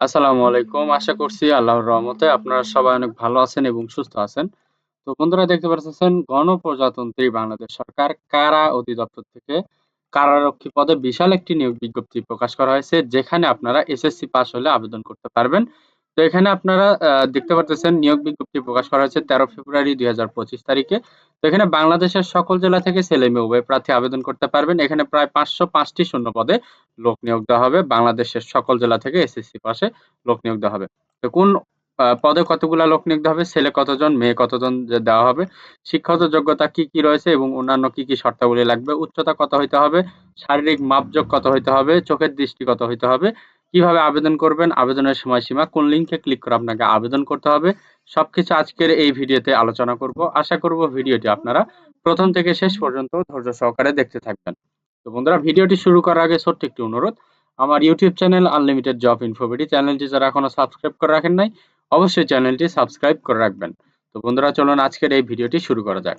আসসালামু আলাইকুম। আশা করছি আল্লাহর রহমতে আপনারা সবাই অনেক ভালো আছেন এবং সুস্থ আছেন। তো বন্ধুরা, দেখতে পাচ্ছেন গণপ্রজাতন্ত্রী বাংলাদেশ সরকার কারা অধিদপ্তর থেকে কারারক্ষী পদে বিশাল একটি নিয়োগ বিজ্ঞপ্তি প্রকাশ করা হয়েছে, যেখানে আপনারা এসএসসি পাস হলে আবেদন করতে পারবেন। তো এখানে আপনারা দেখতে পারতেছেন নিয়োগ বিজ্ঞপ্তি প্রকাশ করা হয়েছে ১৩ ফেব্রুয়ারি ২০২৫ তারিখে। তো এখানে বাংলাদেশের সকল জেলা থেকে ছেলে-মেয়ে উভয় প্রার্থী আবেদন করতে পারবেন। এখানে প্রায় ৫০৫ টি শূন্য পদে লোক নিয়োগ দেওয়া হবে। বাংলাদেশের সকল জেলা থেকে এসএসসি পাশে লোক নিয়োগ দেওয়া হবে। তো কোন পদে কতগুলা লোক নিয়োগ হবে, ছেলে কতজন, মেয়ে কতজন দেওয়া হবে, শিক্ষাগত যোগ্যতা কি, কি রয়েছে এবং অন্যান্য কি, কি শর্তাবলী লাগবে, উচ্চতা কত হইতে হবে, শারীরিক মাপজোক কত হইতে হবে, চোখের দৃষ্টি কত হইতে হবে, কীভাবে আবেদন করবেন, আবেদনের সময়সীমা, কোন লিঙ্কে ক্লিক করে আপনাকে আবেদন করতে হবে, সবকিছু আজকের এই ভিডিওতে আলোচনা করব। আশা করব ভিডিওটি আপনারা প্রথম থেকে শেষ পর্যন্ত ধৈর্য সহকারে দেখতে থাকবেন। তো বন্ধুরা ভিডিওটি শুরু করার আগে ছোট্ট একটি অনুরোধ, আমার YouTube channel unlimited job info BD চ্যানেলটি যারা এখনও সাবস্ক্রাইব করে রাখেন নাই, অবশ্যই চ্যানেলটি সাবস্ক্রাইব করে রাখবেন। তো বন্ধুরা চলুন আজকের এই ভিডিওটি শুরু করা যাক।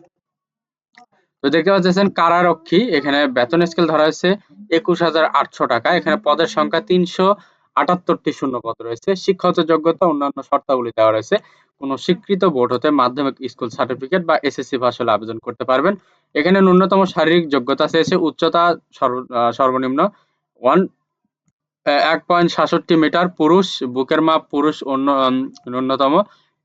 তো দেখতে পাচ্ছেন কারারক্ষী, এখানে বেতন স্কেল ধরা হয়েছে একুশ হাজার আটশো টাকা। এখানে পদের সংখ্যা তিনশো আটাত্তরটি শূন্য পদ রয়েছে। শিক্ষাগত যোগ্যতা অন্যান্য শর্তাবলী দেওয়া রয়েছে। কোনো স্বীকৃত বোর্ড হতে মাধ্যমিক স্কুল সার্টিফিকেট বা এসএসসি পাস হলে আবেদন করতে পারবেন। এখানে ন্যূনতম শারীরিক যোগ্যতা চেয়েছে উচ্চতা সর্বনিম্ন ওয়ান এক পয়েন্ট সাতষট্টি মিটার, পুরুষ, বুকের মাপ পুরুষ অন্য ন্যূনতম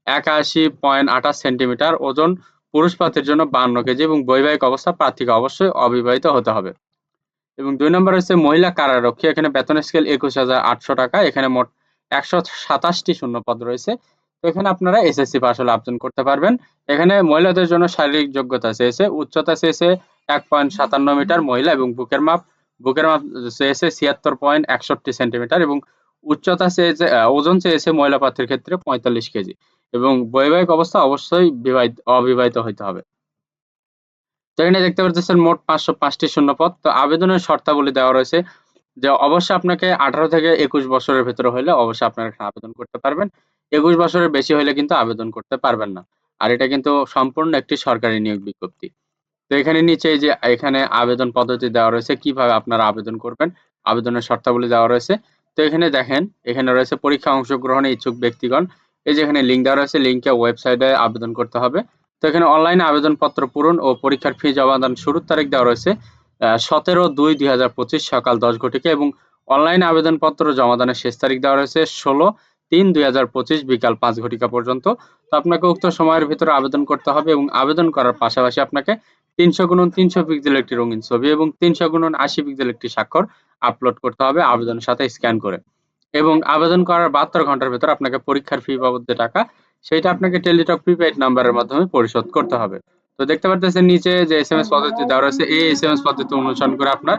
একাশি পয়েন্ট আঠাশ সেন্টিমিটার, ওজন পুরুষ প্রার্থীর জন্য বান্ন কেজি এবং বৈবাহিক অবস্থা প্রার্থীকে অবশ্যই অবিবাহিত হতে হবে। এবং দুই নম্বর হচ্ছে মহিলা কারারক্ষী। এখানে বেতন স্কেল একুশ হাজার আটশো টাকা। এখানে মোট একশো সাতাশটি শূন্য পদ রয়েছে। তো এখানে আপনারা এসএসসি পাস হলে আবেদন করতে পারবেন। এখানে মহিলাদের জন্য শারীরিক যোগ্যতা চেয়েছে, উচ্চতা চেয়েছে এক পয়েন্ট সাতান্ন মিটার মহিলা এবং বুকের মাপ বুকের মাপ চেয়েছে ছিয়াত্তর পয়েন্ট একষট্টি সেন্টিমিটার এবং উচ্চতা চেয়েছে ওজন চেয়েছে মহিলা প্রার্থীর ক্ষেত্রে পঁয়তাল্লিশ কেজি। এবং বৈবাহিক অবস্থা অবশ্যই বিবাহিত, অবিবাহিত হইতে হবে। তো এখানে দেখতে পাচ্ছেন মোট পাঁচশো পাঁচটি শূন্য পদ তো আবেদনের শর্তাবলী দেওয়া রয়েছে যে অবশ্যই আপনাকে আঠারো থেকে একুশ বছরের ভেতরে হলে অবশ্যই আপনারা এখানে আবেদন করতে পারবেন। একুশ বছরের বেশি হলে কিন্তু আবেদন করতে পারবেন না। আর এটা কিন্তু সম্পূর্ণ একটি সরকারি নিয়োগ বিজ্ঞপ্তি। তো এখানে নিচে যে, এখানে আবেদন পদ্ধতি দেওয়া রয়েছে, কীভাবে আপনারা আবেদন করবেন, আবেদনের শর্তাবলী দেওয়া রয়েছে। তো এখানে দেখেন, এখানে রয়েছে পরীক্ষা অংশগ্রহণে ইচ্ছুক ব্যক্তিগণ এই যে এখানে লিঙ্ক দেওয়া রয়েছে লিঙ্কে ওয়েবসাইটে আবেদন করতে হবে। তো এখানে অনলাইনে আবেদনপত্র পূরণ ও পরীক্ষার ফি জমাদান শুরুর তারিখ দেওয়া রয়েছে সতেরো দুই দুই হাজার পঁচিশ সকাল দশ ঘটিকে এবং অনলাইনে আবেদনপত্র জমাদানের শেষ তারিখ দেওয়া রয়েছে ষোলো তিন দুই হাজার পঁচিশ বিকাল পাঁচ ঘটিকা পর্যন্ত। তো আপনাকে উক্ত সময়ের ভিতরে আবেদন করতে হবে এবং আবেদন করার পাশাপাশি আপনাকে তিনশো গুণন তিনশো পিক্সেল একটি রঙিন ছবি এবং তিনশো গুণন আশি পিক্সেল একটি স্বাক্ষর আপলোড করতে হবে, আবেদনের সাথে স্ক্যান করে। এবং আবেদন করার বাহাত্তর ঘণ্টার ভেতর আপনাকে পরীক্ষার ফি বাবদ যে টাকা সেটা আপনাকে টেলিটক প্রিপেড নাম্বারের মাধ্যমে পরিশোধ করতে হবে। তো দেখতে পারতেছেন নিচে যে এস এম এস পদ্ধতি দেওয়া রয়েছে, এই এস এম এস পদ্ধতি অনুসরণ করে আপনার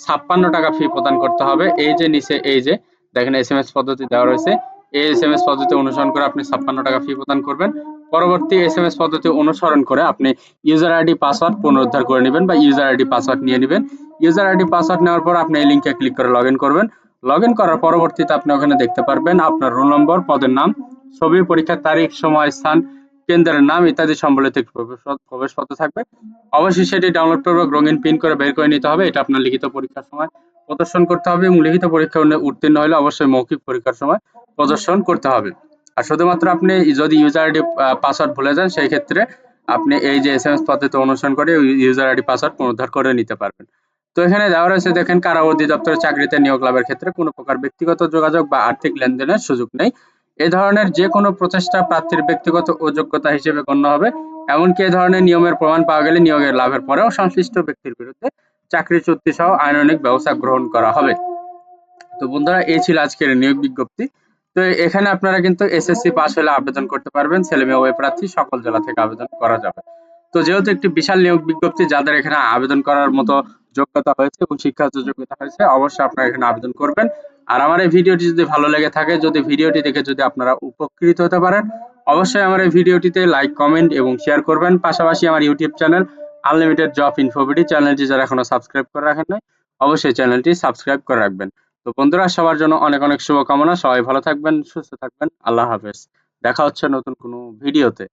ছাপ্পান্ন টাকা ফি প্রদান করতে হবে। এই যে, নিচে এই যে, দেখেন এস এম এস পদ্ধতি দেওয়া রয়েছে। এই এস এম এস পদ্ধতি অনুসরণ করে আপনি ছাপ্পান্ন টাকা ফি প্রদান করবেন। পরবর্তী এস এম এস পদ্ধতি অনুসরণ করে আপনি ইউজার আইডি পাসওয়ার্ড পুনরুদ্ধার করে নেবেন বা ইউজার আইডি পাসওয়ার্ড নিয়ে নেবেন। ইউজার আইডি পাসওয়ার্ড নেওয়ার পর আপনি এই লিঙ্কে ক্লিক করে লগ ইন করবেন। লগ ইন করার পরবর্তীতে আপনি ওখানে দেখতে পারবেন আপনার রোল নম্বর পদের নাম, ছবি, পরীক্ষার তারিখ, সময়, স্থান, কেন্দ্রের নাম ইত্যাদি সম্বলিত প্রবেশপত্র থাকবে। অবশ্যই সেটি ডাউনলোড করবে, রঙিন পিন করে বের করে নিতে হবে। এটা আপনার লিখিত পরীক্ষার সময় প্রদর্শন করতে হবে এবং লিখিত পরীক্ষা উত্তীর্ণ হলে অবশ্যই মৌখিক পরীক্ষার সময় প্রদর্শন করতে হবে। আর শুধুমাত্র আপনি যদি ইউজার আইডি পাসওয়ার্ড ভুলে যান, সেই ক্ষেত্রে আপনি এই যে এস এম এস পদ্ধতি অনুসরণ করে ইউজার আইডি পাসওয়ার্ড পুনরুদ্ধার করে নিতে পারবেন। তো এখানে দেওয়া রয়েছে, দেখেন কারা অধিদপ্তরের চাকরিতে নিয়োগ লাভের ক্ষেত্রে কোনো প্রকার ব্যক্তিগত যোগাযোগ বা আর্থিক লেনদেনের সুযোগ নেই। এ ধরনের যে কোনো প্রচেষ্টা প্রার্থীর ব্যক্তিগত অযোগ্যতা হিসেবে গণ্য হবে, এমনকি এ ধরনের নিয়মের প্রমাণ পাওয়া গেলে নিয়োগের লাভের পরেও সংশ্লিষ্ট ব্যক্তির বিরুদ্ধে চাকরি চুক্তি সহ আইনানিক ব্যবস্থা গ্রহণ করা হবে। তো বন্ধুরা, এই ছিল আজকের নিয়োগ বিজ্ঞপ্তি। তো এখানে আপনারা কিন্তু এসএসসি পাস হলে আবেদন করতে পারবেন, ছেলে মেয়ে ওয়ে প্রার্থী, সকল জেলা থেকে আবেদন করা যাবে। তো যেহেতু একটি বিশাল নিয়োগ বিজ্ঞপ্তি, যাদের এখানে আবেদন করার মতো যোগ্যতা হয়েছে এবং শিক্ষাগত যোগ্যতা হয়েছে, অবশ্যই আপনারা এখানে আবেদন করবেন। আর আমার এই ভিডিওটি যদি ভালো লেগে থাকে, যদি ভিডিওটি দেখে যদি আপনারা উপকৃত হতে পারেন, অবশ্যই আমার এই ভিডিওটিতে লাইক কমেন্ট এবং শেয়ার করবেন। পাশাপাশি আমার YouTube channel unlimited job info BD চ্যানেলটি যারা এখনও সাবস্ক্রাইব করে রাখেন নাই, অবশ্যই চ্যানেলটি সাবস্ক্রাইব করে রাখবেন। তো বন্ধুরা, সবার জন্য অনেক অনেক শুভকামনা। সবাই ভালো থাকবেন, সুস্থ থাকবেন। আল্লাহ হাফেজ। দেখা হচ্ছে নতুন কোনো ভিডিওতে।